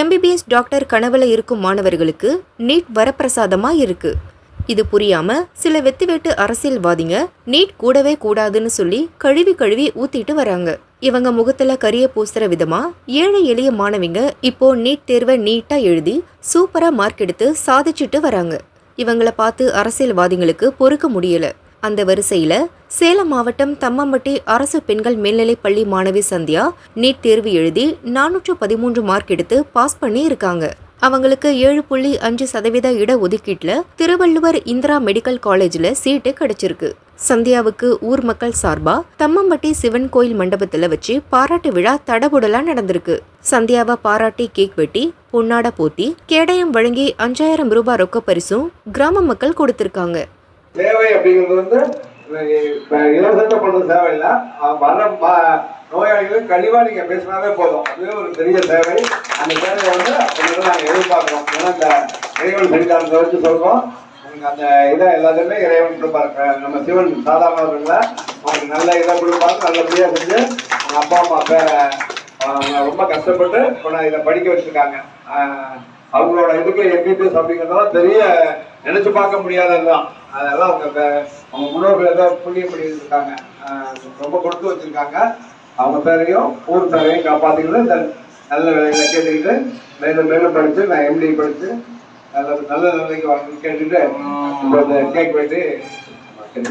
MBBS doctor கனவுல இருக்கும் மாணவர்களுக்கு நீட் வரப்பிரசாதமா இருக்கு இது புரியாம சில வெத்திவேட்டு அரசியல்வாதிங்க நீட் கூடவே கூடாதுன்னு சொல்லி கழுவி கழுவி ஊத்திட்டு வராங்க. இவங்க முகத்துல கரிய பூசுற விதமா ஏழை எளிய மாணவிங்க இப்போ நீட் தேர்வை நீட்டா எழுதி சூப்பரா மார்க் எடுத்து சாதிச்சுட்டு வராங்க. இவங்களை பார்த்து அரசியல்வாதிங்களுக்கு பொறுக்க முடியல. அந்த வரிசையில் சேலம் மாவட்டம் தம்மம்பட்டி அரசு பெண்கள் மேல்நிலைப் பள்ளி மாணவி சந்தியா நீட் தேர்வு எழுதி நானூற்று பதிமூன்று மார்க் எடுத்து பாஸ் பண்ணி இருக்காங்க அவங்களுக்கு ஏழு புள்ளி அஞ்சு சதவீத இட ஒதுக்கீட்டில் திருவள்ளுவர் இந்திரா மெடிக்கல் காலேஜில் சீட்டு கிடைச்சிருக்கு. சந்தியாவுக்கு ஊர் மக்கள் சார்பா தம்மம்பட்டி சிவன் கோயில் மண்டபத்தில் வச்சு பாராட்டு விழா தடபுடலா நடந்திருக்கு. சந்தியாவை பாராட்டி கேக் வெட்டி பொன்னாட போத்தி கேடயம் வழங்கி அஞ்சாயிரம் ரூபாய் ரொக்க பரிசும் கிராம மக்கள் கொடுத்திருக்காங்க. சேவை அப்படிங்கிறது வந்து இலவசத்தை பண்றது சேவை இல்லை அஹ் வர்ற நோயாளிகளுக்கு கழிவா நீங்க பேசினாவே போதும். அதுவே ஒரு பெரிய சேவை அந்த சேவையை வந்து அப்படிங்கிறத நாங்கள் எதிர்பார்க்கிறோம். ஏன்னா இந்த இறைவன் செஞ்சாங்க வச்சு சொல்றோம். அந்த இதை எல்லாத்தையுமே இறைவன் கொடுப்பாரு. நம்ம சிவன் சாதாரணவர்கள அவங்களுக்கு நல்ல இதை கொடுப்பாரு நல்லபடியாக செஞ்சு அவங்க அப்பா அம்மா அப்பா ரொம்ப கஷ்டப்பட்டு இப்போ இதை படிக்க வச்சுருக்காங்க. அவங்களோட இதுக்கு எம்பிபிஎஸ் அப்படிங்கிறதெல்லாம் பெரிய நினைச்சு பார்க்க முடியாததுதான். அதெல்லாம் அவங்க அவங்க முன்னோர்கள் ஏதோ புண்ணியம் பண்ணியிருக்காங்க ரொம்ப கொடுத்து வச்சிருக்காங்க. அவங்க பேரையும் ஊர் பேரையும் காப்பாத்திக்கிட்டு இந்த நல்ல வேலைகளை கேட்டுக்கிட்டு மேலும் மேலும் படிச்சு நான் எம்டி படிச்சு நல்ல நல்ல நிலைக்கு வரணும்னு கேட்டுட்டு கேக் வெட்டி